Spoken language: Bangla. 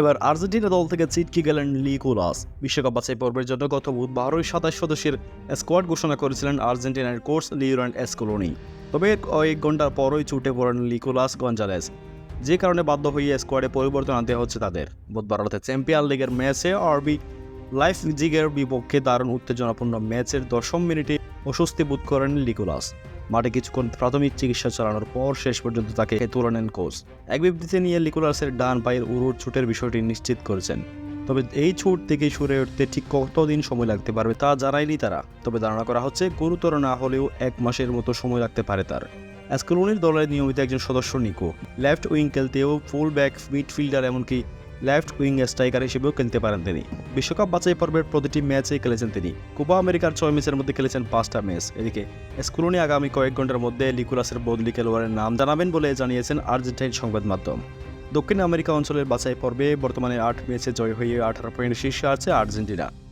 এবার আর্জেন্টিনা দল থেকে ছিটকে গেলেন লিকুলাস। বিশ্বকাপ বাছাই পর্বের জন্য গত বুধবারই সাতাশ সদস্যের স্কোয়াড ঘোষণা করেছিলেন আর্জেন্টিনার কোর্স লিওরান এসকোলোনি। তবে কয়েক ঘণ্টার পরই ছুটে পড়েন লিকোলাস গঞ্জালেস। যে কারণে বাধ্য হয়ে স্কোয়াডে পরিবর্তন আনতে হচ্ছে তাদের। বুধবার অর্থাৎ চ্যাম্পিয়ন লিগের ম্যাচে আরবি লাইফ জিগের বিপক্ষে দারুণ উত্তেজনাপূর্ণ ম্যাচের দশম মিনিটে অস্বস্তি বোধ করেন লিকুলাস মাঠে কিছুক্ষণ প্রাথমিক চিকিৎসা চালানোর পর শেষ পর্যন্ত তাকে তুলে নেন কোচ। এক বিবৃতি নিয়ে লিকুলাসের ডান পায়ের উরুর ছুটের বিষয়টি নিশ্চিত করেছেন। তবে এই ছুট থেকে সরে উঠতে ঠিক কতদিন সময় লাগতে পারবে তা জানায়নি তারা। তবে ধারণা করা হচ্ছে গুরুতর না হলেও এক মাসের মতো সময় লাগতে পারে তার। অ্যাসকুলনির দলের নিয়মিত একজন সদস্য নিকো। লেফট উইং খেলতেও ফুল ব্যাক মিডফিল্ডার এমনকি লেফট উইং স্ট্রাইকার হিসেবেও খেলতে পারেন তিনি। বিশ্বকাপ বাছাই পর্বের প্রতিটি ম্যাচেই খেলেছেন তিনি। কোপা আমেরিকার ছয় ম্যাচের মধ্যে খেলেছেন পাঁচটা ম্যাচ। এদিকে, স্কুলনি আগামী কয়েক ঘণ্টার মধ্যে লিকুলাসের বদলি খেলোয়াড়ের নাম জানাবেন বলে জানিয়েছেন আর্জেন্টাইন সংবাদ মাধ্যম। দক্ষিণ আমেরিকা অঞ্চলের বাছাই পর্বে বর্তমানে আট ম্যাচে জয় হয়ে আঠারো পয়েন্ট শীর্ষে আছে আর্জেন্টিনা।